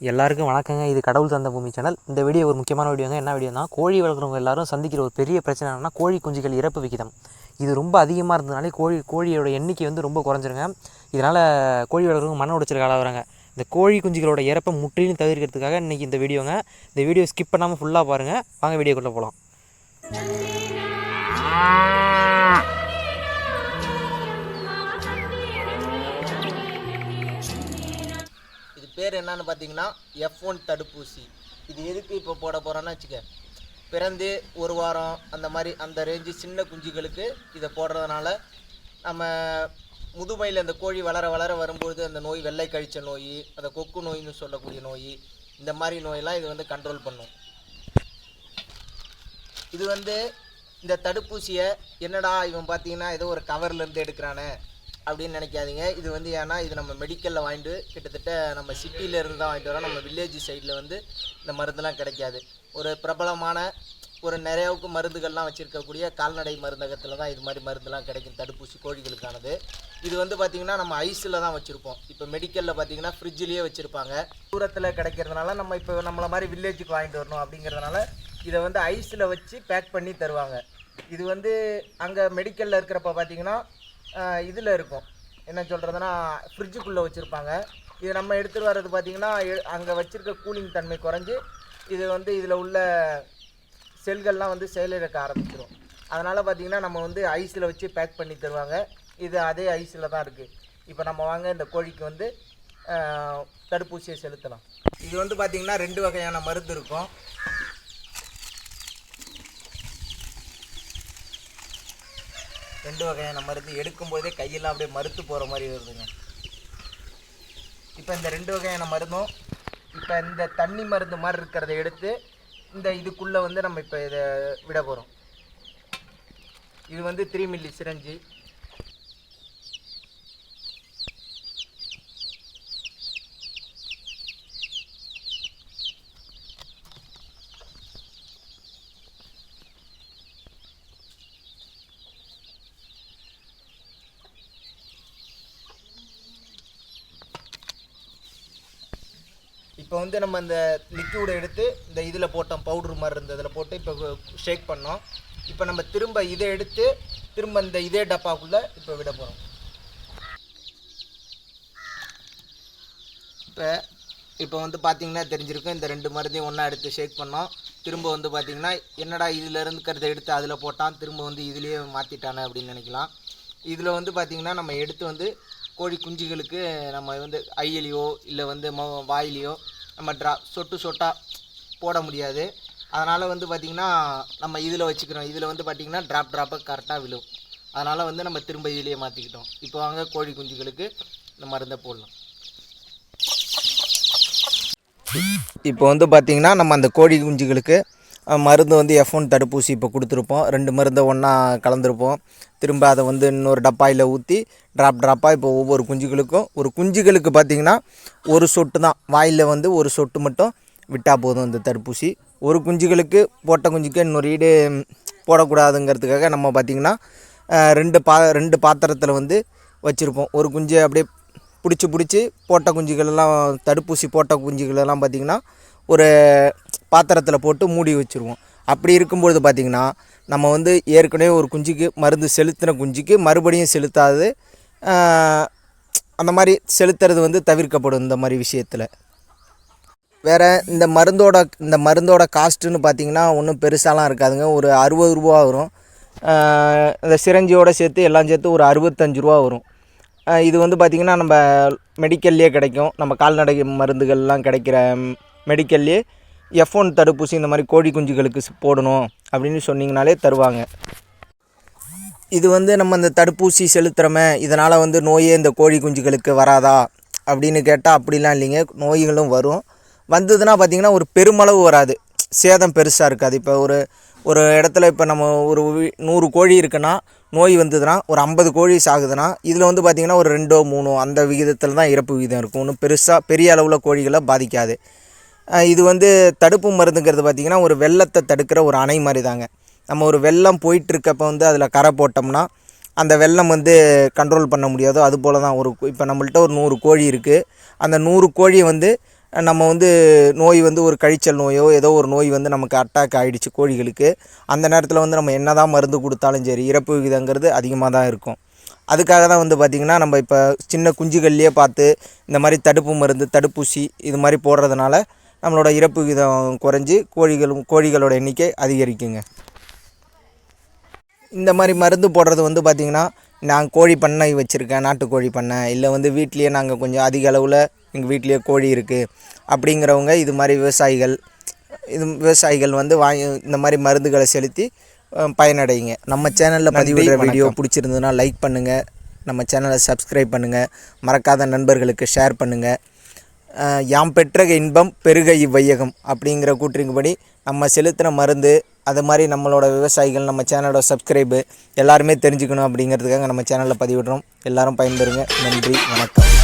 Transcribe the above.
எல்லாருக்கும் வணக்கங்க. இது கடவுள் தந்த பூமி சேனல். இந்த வீடியோ ஒரு முக்கியமான வீடியோங்க. என்ன வீடியோனா கோழி வளர்க்குறவங்க எல்லாரும் சந்திக்கிற ஒரு பெரிய பிரச்சனை என்னன்னா கோழி குஞ்சுகள் இறப்பு விகிதம். இது ரொம்ப அதிகமாக இருந்ததுனாலே கோழி கோழியோட எண்ணிக்கை வந்து ரொம்ப குறைஞ்சிருங்க. இதனால் கோழி வளர்க்குறவங்க மன உடைச்சலுக்கு ஆளாகிறாங்க இந்த கோழி குஞ்சுகளோட இறப்பை முற்றிலும் தவிர்க்கிறதுக்காக இன்றைக்கி இந்த வீடியோங்க. இந்த வீடியோ ஸ்கிப் பண்ணாமல் ஃபுல்லாக பாருங்கள் வாங்க வீடியோக்குள்ளே போகலாம் பேர் என்னன்னு பார்த்தீங்கன்னா எஃப் ஒன் தடுப்பூசி. இது எதுக்கு இப்போ போட போகிறோன்னு வச்சுக்க பிறந்து ஒரு வாரம் அந்த மாதிரி அந்த ரேஞ்சு சின்ன குஞ்சுகளுக்கு இதை போடுறதுனால நம்ம முதுமையில் அந்த கோழி வளர வளர வரும்பொழுது அந்த நோய் வெள்ளை கழிச்ச நோய் அந்த கொக்கு நோயின்னு சொல்லக்கூடிய நோய் இந்த மாதிரி நோயெல்லாம் இது வந்து கண்ட்ரோல் பண்ணும். இது வந்து இந்த தடுப்பூசியை என்னடா இவன் பார்த்தீங்கன்னா ஏதோ ஒரு கவர்லேருந்து எடுக்கிறானே அப்படின்னு நினைக்காதீங்க. இது வந்து ஏன்னா இது நம்ம மெடிக்கலில் வாங்கிட்டு கிட்டத்தட்ட நம்ம சிட்டியில இருந்து தான் வாங்கிட்டு வரோம். நம்ம வில்லேஜ் சைடில் வந்து இந்த மருந்துலாம் கிடைக்காது. ஒரு பிரபலமான ஒரு நிறையாவுக்கு மருந்துகள்லாம் வச்சுருக்கக்கூடிய கால்நடை மருந்தகத்தில் தான் இது மாதிரி மருந்துலாம் கிடைக்கும் தடுப்பூசி கோழிகளுக்கானது. இது வந்து பார்த்திங்கன்னா நம்ம ஐஸில் தான் வச்சுருப்போம். இப்போ மெடிக்கலில் பார்த்தீங்கன்னா ஃப்ரிட்ஜ்லேயே வச்சுருப்பாங்க. தூரத்தில் கிடைக்கிறதுனால நம்ம இப்போ நம்மளை மாதிரி வில்லேஜுக்கு வாங்கிட்டு வரணும் அப்படிங்கிறதுனால இதை வந்து ஐஸில் வச்சு பேக் பண்ணி தருவாங்க. இது வந்து அங்கே மெடிக்கலில் இருக்கிறப்ப பார்த்தீங்கன்னா இதில் இருக்கும். என்ன சொல்கிறதுனா ஃப்ரிட்ஜுக்குள்ளே வச்சுருப்பாங்க. இது நம்ம எடுத்துகிட்டு வர்றது பார்த்தீங்கன்னா அங்கே வச்சுருக்க கூலிங் தன்மை குறைஞ்சி இது வந்து இதில் உள்ள செல்கள்லாம் வந்து செயலிழக்க ஆரம்பிச்சிடும் அதனால் பார்த்தீங்கன்னா நம்ம வந்து ஐஸில் வச்சு பேக் பண்ணி தருவாங்க. இது அதே ஐஸில் தான் இருக்குது இப்போ நம்ம வாங்க இந்த கோழிக்கு வந்து தடுப்பூசியை செலுத்தலாம். இது வந்து பார்த்திங்கன்னா ரெண்டு வகையான மருந்து இருக்கும். ரெண்டு வகையான மருந்து எடுக்கும்போதே கையெல்லாம் அப்படியே மறுத்து போகிற மாதிரி வருதுங்க. இப்போ இந்த ரெண்டு வகையான மருந்தும் இப்போ இந்த தண்ணி மருந்து மாதிரி இருக்கிறத எடுத்து இந்த இதுக்குள்ளே வந்து நம்ம இப்போ இதை விட போகிறோம் இது வந்து த்ரீ மில்லி சிரஞ்சி இப்போ வந்து நம்ம இந்த லிக்யூடை எடுத்து இந்த இதில் போட்டோம் பவுட்ரு மாதிரி இருந்ததில் போட்டு இப்போ ஷேக் பண்ணோம். இப்போ நம்ம திரும்ப இதை எடுத்து திரும்ப இந்த இதே டப்பாக்குள்ளே இப்போ விட போகிறோம் இப்போ இப்போ வந்து பார்த்திங்கன்னா தெரிஞ்சிருக்கும் இந்த ரெண்டு மருந்தையும் ஒன்றா எடுத்து ஷேக் பண்ணோம். திரும்ப வந்து பார்த்திங்கன்னா என்னடா இதில் இருக்கிறத எடுத்து அதில் போட்டான் திரும்ப வந்து இதுலேயே மாற்றிட்டானே அப்படின்னு நினைக்கலாம். இதில் வந்து பார்த்திங்கன்னா நம்ம எடுத்து வந்து கோழி குஞ்சுகளுக்கு நம்ம வந்து ஐயிலையோ இல்லை வந்து மொ வாயிலையோ நம்ம ட்ரா சொட்டு சொட்டாக போட முடியாது. அதனால் வந்து பார்த்திங்கன்னா நம்ம இதில் வச்சுக்கிறோம். இதில் வந்து பார்த்திங்கன்னா ட்ராப் ட்ராப்பாக கரெக்டாக விழும். அதனால் வந்து நம்ம திரும்ப இதிலேயே மாற்றிக்கிட்டோம் இப்போ வாங்க கோழி குஞ்சுகளுக்கு இந்த மருந்தை போடலாம். இப்போ வந்து பார்த்திங்கன்னா நம்ம அந்த கோழி குஞ்சுகளுக்கு மருந்து வந்து எஃப் ஒன் தடுப்பூசி இப்போ கொடுத்துருப்போம். ரெண்டு மருந்தை ஒன்றா கலந்துருப்போம். திரும்ப அதை வந்து இன்னொரு டப்பாயில் ஊற்றி ட்ராப் ட்ராப்பாக இப்போ ஒவ்வொரு குஞ்சுகளுக்கும் ஒரு குஞ்சுகளுக்கு பார்த்திங்கன்னா ஒரு சொட்டு தான். வாயில் வந்து ஒரு சொட்டு மட்டும் விட்டால் போதும் இந்த தடுப்பூசி. ஒரு குஞ்சுகளுக்கு போட்ட குஞ்சுக்கு இன்னொரு ஈடு போடக்கூடாதுங்கிறதுக்காக நம்ம பார்த்திங்கன்னா ரெண்டு பா ரெண்டு பாத்திரத்தில் வந்து வச்சுருப்போம். ஒரு குஞ்சு அப்படியே பிடிச்சி பிடிச்சி போட்ட குஞ்சுகளெல்லாம் தடுப்பூசி போட்ட குஞ்சுகளெல்லாம் பார்த்திங்கன்னா ஒரு பாத்திரத்தில் போட்டு மூடி வச்சுருவோம். அப்படி இருக்கும்பொழுது பார்த்திங்கன்னா நம்ம வந்து ஏற்கனவே ஒரு குஞ்சுக்கு மருந்து செலுத்தின குஞ்சுக்கு மறுபடியும் செலுத்தாது அந்த மாதிரி செலுத்துறது வந்து தவிர்க்கப்படும் இந்த மாதிரி விஷயத்தில். வேறு இந்த மருந்தோட இந்த மருந்தோட காஸ்ட்டுன்னு பார்த்தீங்கன்னா ஒன்றும் பெருசாலாம் இருக்காதுங்க. ஒரு அறுபது ரூபா வரும். இந்த சிரஞ்சியோடு சேர்த்து எல்லாம் சேர்த்து ஒரு அறுபத்தஞ்சு ரூபா வரும். இது வந்து பார்த்திங்கன்னா நம்ம மெடிக்கல்லையே கிடைக்கும். நம்ம கால்நடை மருந்துகள்லாம் கிடைக்கிற மெடிக்கல்லையே எஃப் ஒன் தடுப்பூசி இந்த மாதிரி கோழி குஞ்சுகளுக்கு போடணும் அப்படின்னு சொன்னீங்கனாலே தருவாங்க. இது வந்து நம்ம இந்த தடுப்பூசி செலுத்துகிறோமே இதனால் வந்து நோயே இந்த கோழி குஞ்சுகளுக்கு வராதா அப்படின்னு கேட்டால் அப்படிலாம் இல்லைங்க. நோய்களும் வரும். வந்ததுன்னா பார்த்திங்கன்னா ஒரு பெருமளவு வராது. சேதம் பெருசாக இருக்காது. இப்போ ஒரு ஒரு இடத்துல இப்போ நம்ம ஒரு நூறு கோழி இருக்குன்னா நோய் வந்ததுன்னா ஒரு ஐம்பது கோழி சாகுதுன்னா இதில் வந்து பார்த்திங்கன்னா ஒரு ரெண்டோ மூணோ அந்த விகிதத்தில் தான் இறப்பு விகிதம் இருக்கும். ஒன்றும் பெருசாக பெரிய அளவில் கோழிகளை பாதிக்காது. இது வந்து தடுப்பு மருந்துங்கிறது பார்த்திங்கன்னா ஒரு வெள்ளத்தை தடுக்கிற ஒரு அணை மாதிரி தாங்க. நம்ம ஒரு வெள்ளம் போயிட்டுருக்கப்ப வந்து அதில் கரை போட்டோம்னா அந்த வெள்ளம் வந்து கண்ட்ரோல் பண்ண முடியாதோ அது போல் தான் ஒரு இப்போ நம்மள்கிட்ட ஒரு நூறு கோழி இருக்குது அந்த நூறு கோழியை வந்து நம்ம வந்து நோய் வந்து ஒரு கழிச்சல் நோயோ ஏதோ ஒரு நோய் வந்து நமக்கு அட்டாக் ஆகிடுச்சு கோழிகளுக்கு. அந்த நேரத்தில் வந்து நம்ம என்ன தான் மருந்து கொடுத்தாலும் சரி இறப்பு விகிதங்கிறது அதிகமாக தான் இருக்கும். அதுக்காக தான் வந்து பார்த்திங்கன்னா நம்ம இப்போ சின்ன குஞ்சுகள்லேயே பார்த்து இந்த மாதிரி தடுப்பு மருந்து தடுப்பூசி இது மாதிரி போடுறதுனால நம்மளோட இறப்பு விகிதம் குறைஞ்சி கோழிகளும் கோழிகளோட எண்ணிக்கை அதிகரிக்குங்க. இந்த மாதிரி மருந்து போடுறது வந்து பார்த்திங்கன்னா நான் கோழி பண்ணை வச்சுருக்கேன் நாட்டுக்கோழி பண்ணை. இல்லை வந்து வீட்லேயே நாங்கள் கொஞ்சம் அதிக அளவில் எங்கள் வீட்லேயே கோழி இருக்குது அப்படிங்கிறவங்க இது மாதிரி விவசாயிகள் இது விவசாயிகள் வந்து வாங்கி இந்த மாதிரி மருந்துகளை செலுத்தி அஹ், பயனடையுங்க. நம்ம சேனலில் பதிவிடுற வீடியோ பிடிச்சிருந்ததுன்னா லைக் பண்ணுங்கள் நம்ம சேனலை சப்ஸ்கிரைப் பண்ணுங்கள் மறக்காத நண்பர்களுக்கு ஷேர் பண்ணுங்கள் யாம் பெற்ற இன்பம் பெருக இவ்வையகம் அப்படிங்கிற கூற்றின்படி நம்ம செலுத்தின மருந்து அது மாதிரி நம்மளோட விவசாயிகள் நம்ம சேனலோட சப்ஸ்கிரைபு எல்லாருமே தெரிஞ்சுக்கணும் அப்படிங்கிறதுக்காக நம்ம சேனலில் பதிவிடுறோம். எல்லாரும் பயன்பெறுங்க. நன்றி. வணக்கம்.